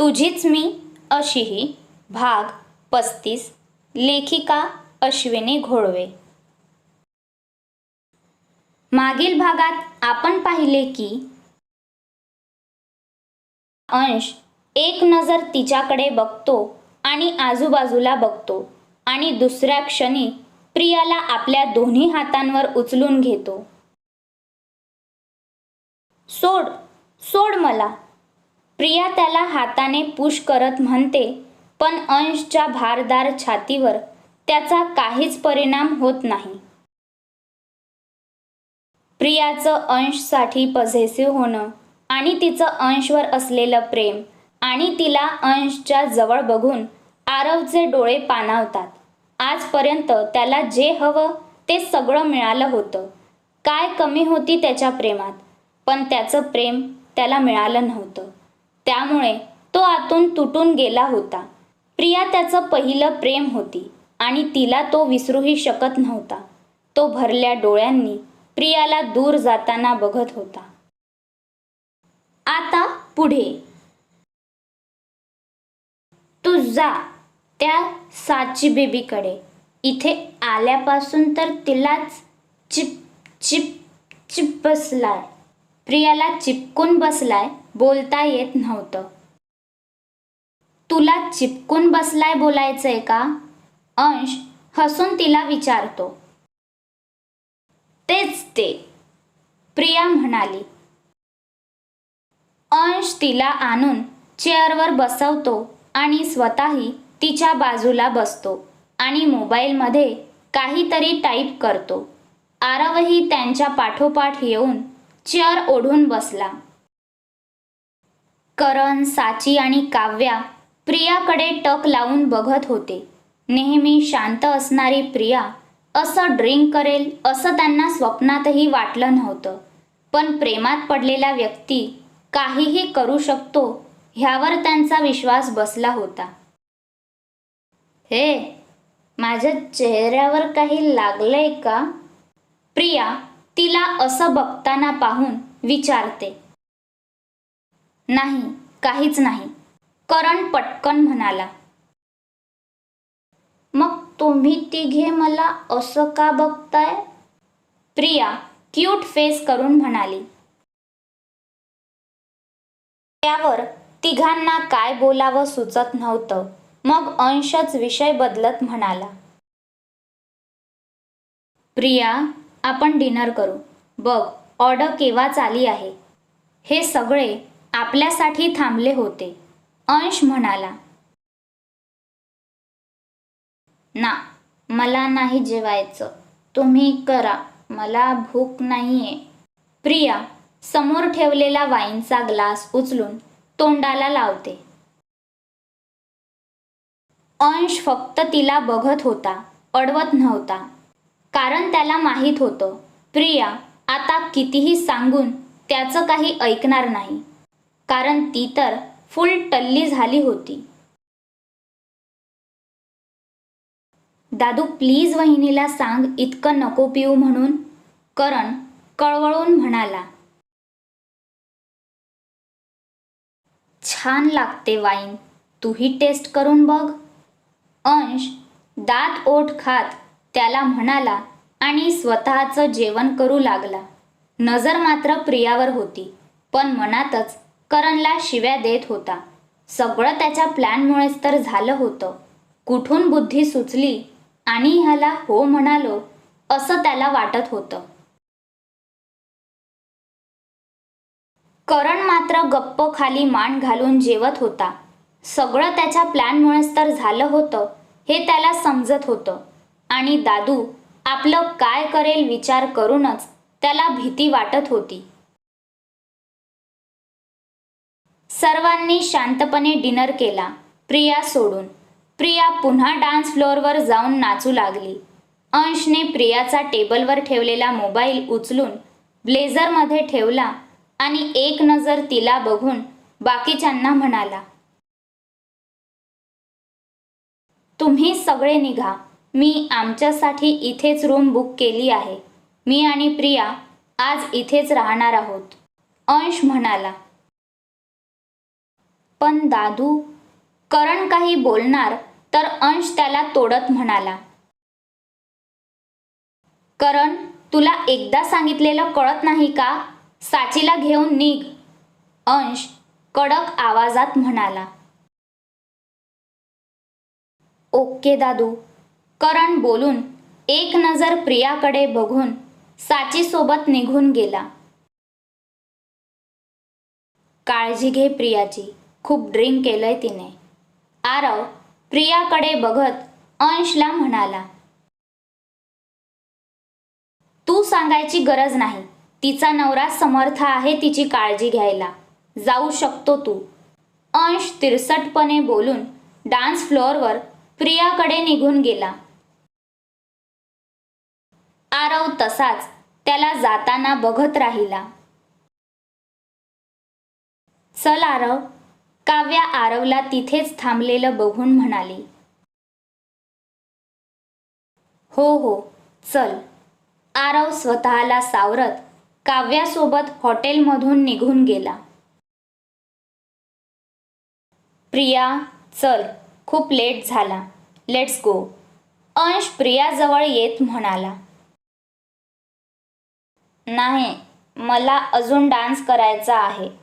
तुझीच मी अशीही भाग पस्तीस लेखिका अश्विनी घोळवे मागील भागात आपण पाहिले की अंश एक नजर तिच्याकडे बघतो आणि आजूबाजूला बघतो आणि दुसऱ्या क्षणी प्रियाला आपल्या दोन्ही हातांवर उचलून घेतो. सोड सोड मला. प्रिया त्याला हाताने पुश करत म्हणते पण अंशच्या भारदार छातीवर त्याचा काहीच परिणाम होत नाही. प्रियाचं अंशसाठी पझेसिव्ह होणं आणि तिचं अंशवर असलेलं प्रेम आणि तिला अंशच्या जवळ बघून आरवचे डोळे पाणावतात. आजपर्यंत त्याला जे हवं ते सगळं मिळालं होतं. काय कमी होती त्याच्या प्रेमात? पण त्याचं प्रेम त्याला मिळालं नव्हतं. त्यामुळे तो आतून तुटून गेला होता. प्रिया त्याचं पहिलं प्रेम होती आणि तिला तो विसरूही शकत नव्हता. तो भरल्या डोळ्यांनी प्रियाला दूर जाताना बघत होता. आता पुढे. तू जा त्या साची बेबीकडे. इथे आल्यापासून तर तिलाच चिप चिप चिप बसलाय. प्रियाला चिपकून बसलाय. बोलता येत नव्हतं. तुला चिपकून बसलाय बोलायचंय का? अंश हसून तिला विचारतो. तेच ते प्रिया म्हणाली. अंश तिला आणून चेअरवर बसवतो आणि स्वतःही तिच्या बाजूला बसतो आणि मोबाईलमध्ये काहीतरी टाईप करतो. आरवही त्यांच्या पाठोपाठ येऊन चेअर ओढून बसला. करण साची आणि काव्या प्रियाकडे टक लावून बघत होते. नेहमी शांत असणारी प्रिया असं ड्रिंक करेल असं त्यांना स्वप्नातही वाटलं नव्हतं. पण प्रेमात पडलेला व्यक्ती काहीही करू शकतो ह्यावर त्यांचा विश्वास बसला होता. हे माझ्या चेहऱ्यावर काही लागलंय का? प्रिया तिला असं बघताना पाहून विचारते. नाही काहीच नाही. करण पटकन म्हणाला. मग तुम्ही तिघे मला असं का बघताय? प्रिया क्यूट फेस करून म्हणाली. त्यावर तिघांना काय बोलावं सुचत नव्हतं. मग अंशच विषय बदलत म्हणाला. प्रिया आपण डिनर करू. बघ ऑर्डर केव्हा चाली आहे? हे सगळे आपल्यासाठी थांबले होते. अंश म्हणाला ना मला नाही जेवायचं. तुम्ही करा. मला भूक नाहीये. प्रिया समोर ठेवलेला वाईनचा ग्लास उचलून तोंडाला लावते. अंश फक्त तिला बघत होता अडवत नव्हता. कारण त्याला माहीत होतं प्रिया आता कितीही सांगून त्याचं काही ऐकणार नाही. कारण ती तर फुल टल्ली झाली होती. दादू प्लीज वहिनीला सांग इतकं नको पिऊ म्हणून. करण कळवळून म्हणाला. छान लागते वाईन तूही टेस्ट करून बघ. अंश दात ओठ खात त्याला म्हणाला आणि स्वतःचं जेवण करू लागला. नजर मात्र प्रियावर होती पण मनातच करणला शिव्या देत होता. सगळं त्याच्या प्लॅनमुळेच तर झालं होतं. कुठून बुद्धी सुचली आणि ह्याला हो म्हणालो असं त्याला वाटत होतं. करण मात्र गप्प खाली मान घालून जेवत होता. सगळं त्याच्या प्लॅनमुळेच तर झालं होतं हे त्याला समजत होतं. आणि दादू आपलं काय करेल विचार करूनच त्याला भीती वाटत होती. सर्वांनी शांतपणे डिनर केला. प्रिया सोडून. प्रिया पुन्हा डान्स फ्लोअरवर जाऊन नाचू लागली. अंशने प्रियाचा टेबलवर ठेवलेला मोबाईल उचलून ब्लेझरमध्ये ठेवला आणि एक नजर तिला बघून बाकीच्यांना म्हणाला तुम्ही सगळे निघा. मी आमच्यासाठी इथेच रूम बुक केली आहे. मी आणि प्रिया आज इथेच राहणार आहोत. अंश म्हणाला पण दादू करण काही बोलणार तर अंश त्याला तोडत म्हणाला. करण तुला एकदा सांगितलेलं कळत नाही का? साचीला घेऊन निघ. अंश कडक आवाजात म्हणाला. ओके दादू. करण बोलून एक नजर प्रियाकडे बघून साचीसोबत निघून गेला. काळजी घे प्रियाची. खूप ड्रिंक केलंय तिने. आरव प्रियाकडे बघत अंशला म्हणाला तू सांगायची गरज नाही. तिचा नवरा समर्थ आहे तिची काळजी घ्यायला. जाऊ शकतो तू. अंश तिरसटपणे बोलून डान्स फ्लोअरवर प्रियाकडे निघून गेला. आरव तसाच त्याला जाताना बघत राहिला. चल आरव काव्या आरवला तिथेच थांबलेलं बघून म्हणाली. हो हो चल. आरव स्वतःला सावरत काव्यासोबत हॉटेलमधून निघून गेला. प्रिया चल खूप लेट झाला. Let's go. अंश प्रियाजवळ येत म्हणाला. नाही मला अजून डान्स करायचा आहे.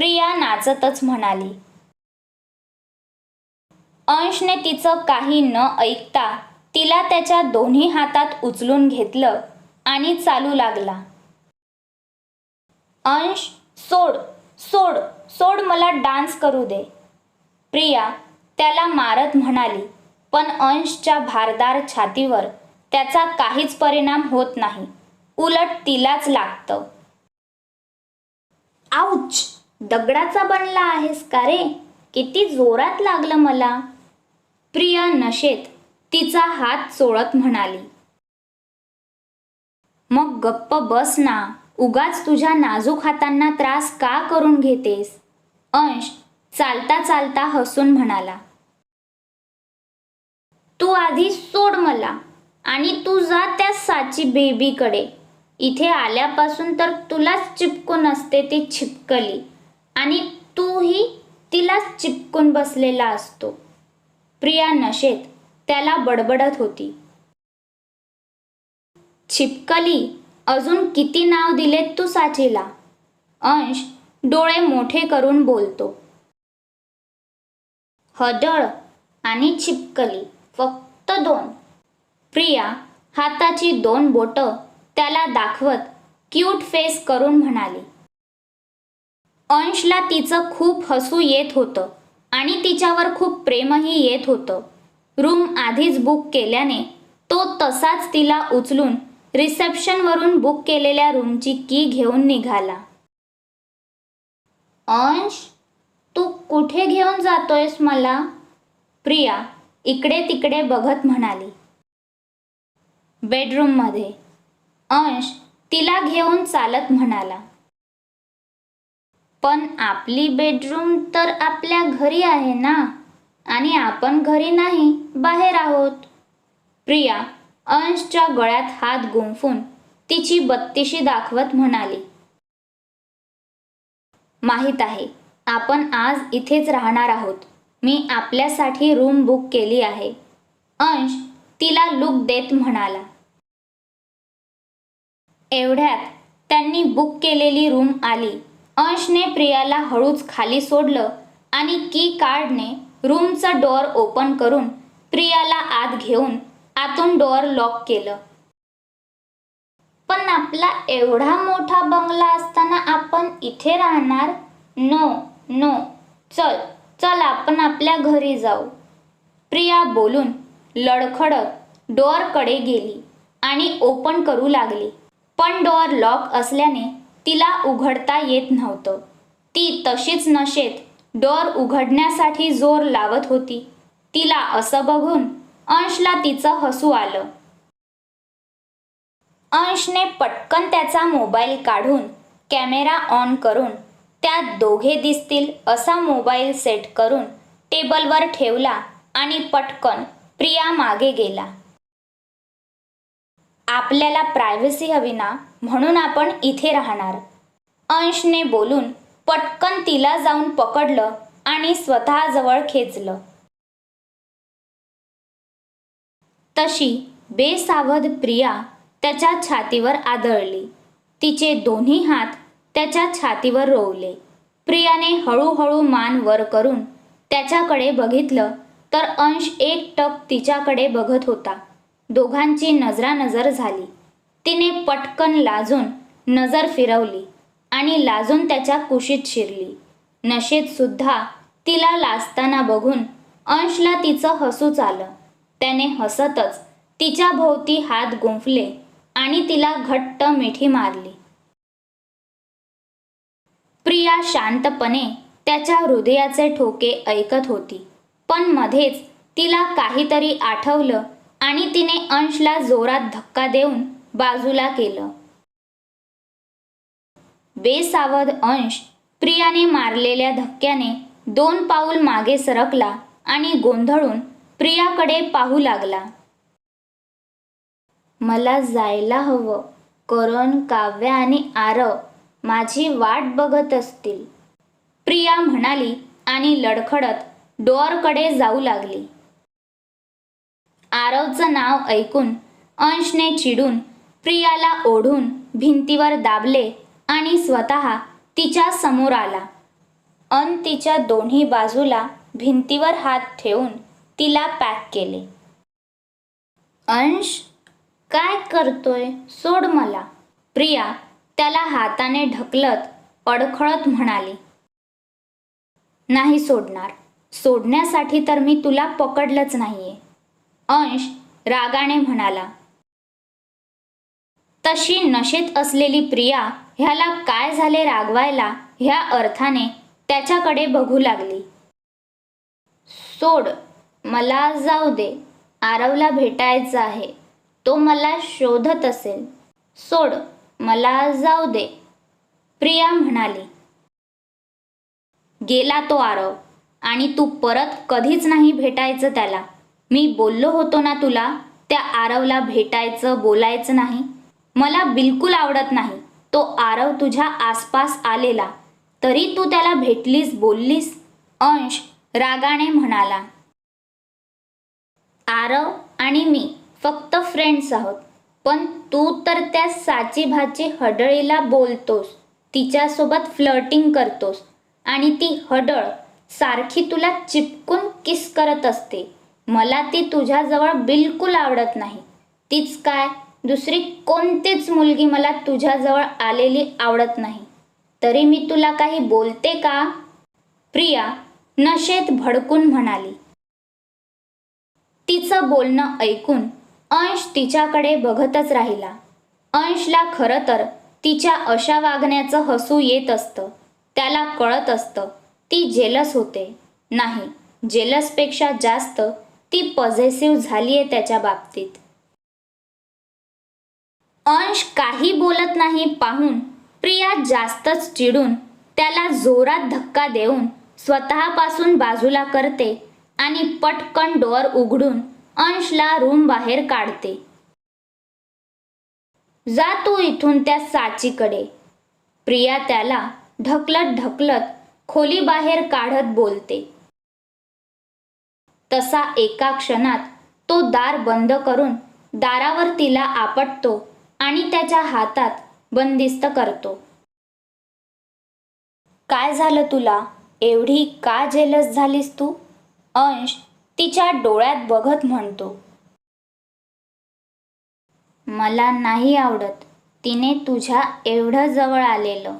प्रिया नाचतच म्हणाली. अंशने तिचं काही न ऐकता तिला त्याच्या दोन्ही हातात उचलून घेतलं आणि चालू लागला. अंश सोड सोड सोड मला डान्स करू दे. प्रिया त्याला मारत म्हणाली पण अंशच्या भारदार छातीवर त्याचा काहीच परिणाम होत नाही. उलट तिलाच लागतं. आऊच दगडाचा बनला आहेस का रे? किती जोरात लागलं मला. प्रिया नशेत तिचा हात चोळत म्हणाली. मग गप्प बस ना. उगाच तुझ्या नाजूक हातांना त्रास का करून घेतेस? अंश चालता चालता हसून म्हणाला. तू आधी सोड मला आणि तू जा त्या साची बेबीकडे. इथे आल्यापासून तर तुलाच चिपकून असते ती छिपकली. आणि तूही तिलाच चिपकून बसलेला असतो. प्रिया नशेत त्याला बडबडत होती. छिपकली अजून किती नाव दिलेत तू साचीला अंश डोळे मोठे करून बोलतो. हदळ आणि छिपकली फक्त दोन. प्रिया हाताची दोन बोटं त्याला दाखवत क्यूट फेस करून म्हणाली. अंशला तिचं खूप हसू येत होतं आणि तिच्यावर खूप प्रेमही येत होतं. रूम आधीच बुक केल्याने तो तसाच तिला उचलून रिसेप्शनवरून बुक केलेल्या रूमची की घेऊन निघाला. अंश तू कुठे घेऊन जातोयस मला? प्रिया इकडे तिकडे बघत म्हणाली. बेडरूममध्ये. अंश तिला घेऊन चालत म्हणाला. पण आपली बेडरूम तर आपल्या घरी आहे ना? आणि आपण घरी नाही बाहेर आहोत. प्रिया अंशच्या गळ्यात हात गुंफून तिची बत्तीशी दाखवत म्हणाली. माहीत आहे आपण आज इथेच राहणार आहोत. मी आपल्यासाठी रूम बुक केली आहे. अंश तिला लुक देत म्हणाला. एवढ्यात त्यांनी बुक केलेली रूम आली. अंशने प्रियाला हळूच खाली सोडलं आणि की कार्डने रूमचं डोअर ओपन करून प्रियाला आत घेऊन आतून डोअर लॉक केलं. पण आपला एवढा मोठा बंगला असताना आपण इथे राहणार? No no. चल चल आपण आपल्या घरी जाऊ. प्रिया बोलून लडखडत डोअरकडे गेली आणि ओपन करू लागली. पण डोअर लॉक असल्याने तिला उघडता येत नव्हतं. ती तशीच नशेत डोर उघडण्यासाठी जोर लावत होती. तिला असं बघून अंशला तिचं हसू आलं. अंशने पटकन त्याचा मोबाईल काढून कॅमेरा ऑन करून त्यात दोघे दिसतील असा मोबाईल सेट करून टेबलवर ठेवला आणि पटकन प्रिया मागे गेला. आपल्याला प्रायव्हसी हवी ना म्हणून आपण इथे राहणार. अंशने बोलून पटकन तिला जाऊन पकडलं आणि स्वतःजवळ खेचलं. तशी बेसावध प्रिया त्याच्या छातीवर आदळली. तिचे दोन्ही हात त्याच्या छातीवर रोवले. प्रियाने हळूहळू मान वर करून त्याच्याकडे बघितलं तर अंश एकटक तिच्याकडे बघत होता. दोघांची नजरानजर झाली. तिने पटकन लाजून नजर फिरवली आणि लाजून त्याच्या कुशीत शिरली. नशेत सुद्धा तिला लाजताना बघून अंशला तिचं हसूच आलं. त्याने हसतच तिच्या भोवती हात गुंफले आणि तिला घट्ट मिठी मारली. प्रिया शांतपणे त्याच्या हृदयाचे ठोके ऐकत होती. पण मध्येच तिला काहीतरी आठवलं आणि तिने अंशला जोरात धक्का देऊन बाजूला केलं. बेसावध अंश प्रियाने मारलेल्या धक्क्याने दोन पाऊल मागे सरकला आणि गोंधळून प्रियाकडे पाहू लागला. मला जायला हवं. करण काव्य आणि आरव माझी वाट बघत असतील. प्रिया म्हणाली आणि लडखडत डोअरकडे जाऊ लागली. आरवचं नाव ऐकून अंशने चिडून प्रियाला ओढून भिंतीवर दाबले आणि स्वतः तिच्या समोर आला. अन तिच्या दोन्ही बाजूला भिंतीवर हात ठेवून तिला पॅक केले. अंश काय करतोय? सोड मला. प्रिया त्याला हाताने ढकलत अडखळत म्हणाली. नाही सोडणार. सोडण्यासाठी तर मी तुला पकडलंच नाहीये. अंश रागाने म्हणाला तशी नशेत असलेली प्रिया ह्याला काय झाले रागवायला ह्या अर्थाने त्याच्याकडे बघू लागली. सोड मला जाऊ दे आरवला भेटायचं आहे तो मला शोधत असेल. सोड मला जाऊ दे प्रिया म्हणाली. गेला तो आरव आणि तू परत कधीच नाही भेटायचं त्याला. मी बोललो होतो ना तुला त्या आरवला भेटायचं बोलायचं नाही. मला बिलकुल आवडत नाही. तो आरव तुझ्या आसपास आलेला. तरी तू त्याला भेटलीस बोललीस? अंश रागाने म्हणाला. आरव आणि मी फक्त फ्रेंड्स आहोत. पण तू तर त्या साची भाची हडळीला बोलतोस. तिच्यासोबत फ्लर्टिंग करतोस. आणि ती हडळ सारखी तुला चिपकून किस करत असते. मला ती तुझ्याजवळ बिलकुल आवडत नाही. तीच काय? दुसरी कोणतीच मुलगी मला तुझ्याजवळ आलेली आवडत नाही. तरी मी तुला काही बोलते का? प्रिया नशेत भडकून म्हणाली. तिचं बोलणं ऐकून अंश तिच्याकडे बघतच राहिला. अंशला खरं तर तिच्या अशा वागण्याचं हसू येत असतं. त्याला कळत असतं ती जेलस होते. नाही जेलसपेक्षा जास्त ती पॉझेसिव्ह झालीये त्याच्या बाबतीत. अंश काही बोलत नाही पाहून प्रिया जास्तच चिडून त्याला जोरात धक्का देऊन स्वतःपासून बाजूला करते आणि पटकन डोअर उघडून अंशला रूम बाहेर काढते. जा तू इथून त्या साचीकडे. प्रिया त्याला ढकलत ढकलत खोली बाहेर काढत बोलते. तसा एका क्षणात तो दार बंद करून दारावर तिला आपटतो आणि त्याच्या हातात बंदिस्त करतो. काय झालं तुला? एवढी का जेलस झालीस तू? अंश तिच्या डोळ्यात बघत म्हणतो. मला नाही आवडत. तिने तुझ्या एवढं जवळ आलेलं.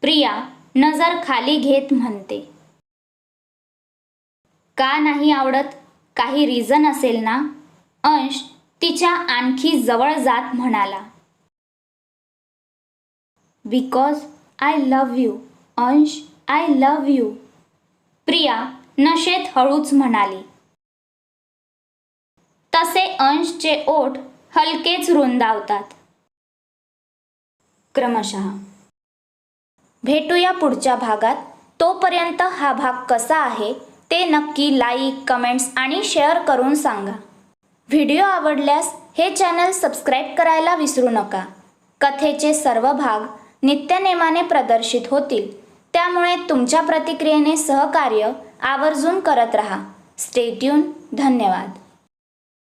प्रिया नजर खाली घेत म्हणते. का नाही आवडत? काही रिझन असेल ना? अंश तिच्या आणखी जवळ जात म्हणाला. Because I love you Ansh I love you Priya नशेत हळूच म्हणाली. तसे अंशचे ओठ हलकेच रुंदावतात. क्रमशः. भेटूया पुढच्या भागात. तोपर्यंत हा भाग कसा आहे? ते नक्की लाईक कमेंट्स आणि शेअर करून सांगा. व्हिडिओ आवडल्यास हे चॅनल सबस्क्राईब करायला विसरू नका. कथेचे सर्व भाग नित्यनेमाने प्रदर्शित होतील. त्यामुळे तुमच्या प्रतिक्रियेने सहकार्य आवर्जून करत राहा. स्टेट्यून धन्यवाद.